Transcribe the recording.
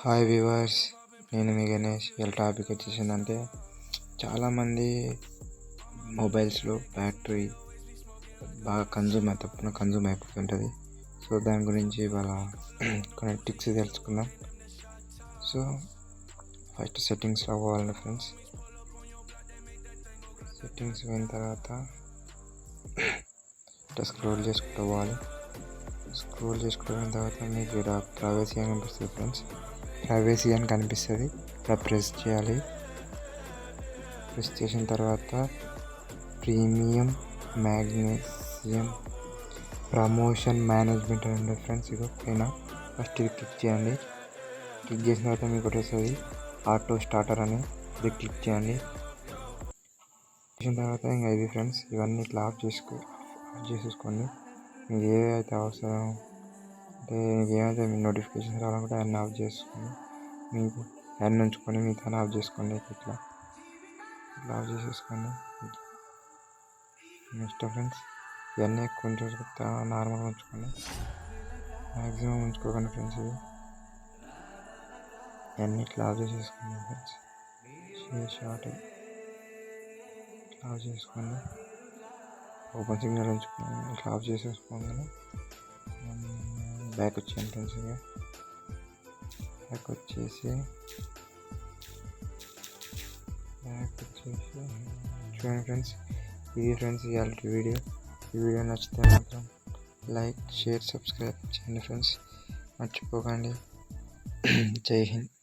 Hi viewers నేను మీ గణేష్. ఇలా topic వచ్చేసిందంటే చాలామంది మొబైల్స్లో బ్యాటరీ బాగా కన్జ్యూమ్ తప్పకుండా కన్జ్యూమ్ అయిపోతుంటుంది సో దాని గురించి వాళ్ళ కొన్ని టిక్స్ తెలుసుకుందాం. సో ఫస్ట్ సెట్టింగ్స్లో పోవాలండి ఫ్రెండ్స్ సెట్టింగ్స్ పోయిన తర్వాత ఇట్లా స్క్రోల్ చేసుకుంటూ పోవాలి స్క్రోల్ చేసుకున్న తర్వాత మీకు ఇక్కడ ప్రైవసీ అని ఫ్రెండ్స్ ప్రైవసీ అని కనిపిస్తుంది. ఇలా ప్రెస్ చేయాలి. ప్రెస్ చేసిన తర్వాత ప్రీమియం మ్యాగ్నీషియం ప్రమోషన్ మేనేజ్మెంట్ అని ఉంటుంది ఫ్రెండ్స్. ఇగో పైన ఫస్ట్ ఇది క్లిక్ చేయండి. క్లిక్ చేసిన తర్వాత మీకు ఒకటి వస్తుంది ఆటో స్టార్టర్ అని. ఇది క్లిక్ చేయండి. చేసిన తర్వాత ఇంకా ఇది ఫ్రెండ్స్ ఇవన్నీ ఇట్లా ఆఫ్ చేసుకో ఆఫ్ చేసేసుకోండి మీకు ఏవైతే అవసరం అంటే ఏమైతే మీ నోటిఫికేషన్ రావాలనుకుంటే అన్నీ ఆఫ్ చేసుకొని మీకు అన్ని ఉంచుకొని మిగతా ఆఫ్ చేసుకోండి. ఇట్లా ఇట్లా ఆఫ్ చేసేసుకోండి. నెక్స్ట్ ఫ్రెండ్స్ ఇవన్నీ కొంచెం నార్మల్గా ఉంచుకోండి. మ్యాక్సిమం ఉంచుకోకండి ఫ్రెండ్స్ ఇవి. ఇవన్నీ ఇట్లా ఆఫ్ చేసేసుకోండి ఫ్రెండ్స్ షార్ట్ ఇట్లా ఆఫ్ చేసుకోండి. ఓపెన్ సిగ్నల్ ఉంచుకోండి. ఇట్లా ఆఫ్ చేసేసుకోండి. బ్యాక్ వచ్చేయండి ఫ్రెండ్స్ బ్యాక్ వచ్చేసి బ్యాక్ వచ్చేసి చూడండి ఫ్రెండ్స్ ఇది ఫ్రెండ్స్ ఇవాళ వీడియో ఈ వీడియో నచ్చితే మాత్రం లైక్ షేర్ సబ్స్క్రైబ్ చేయండి ఫ్రెండ్స్ మర్చిపోకండి. జై హింద్.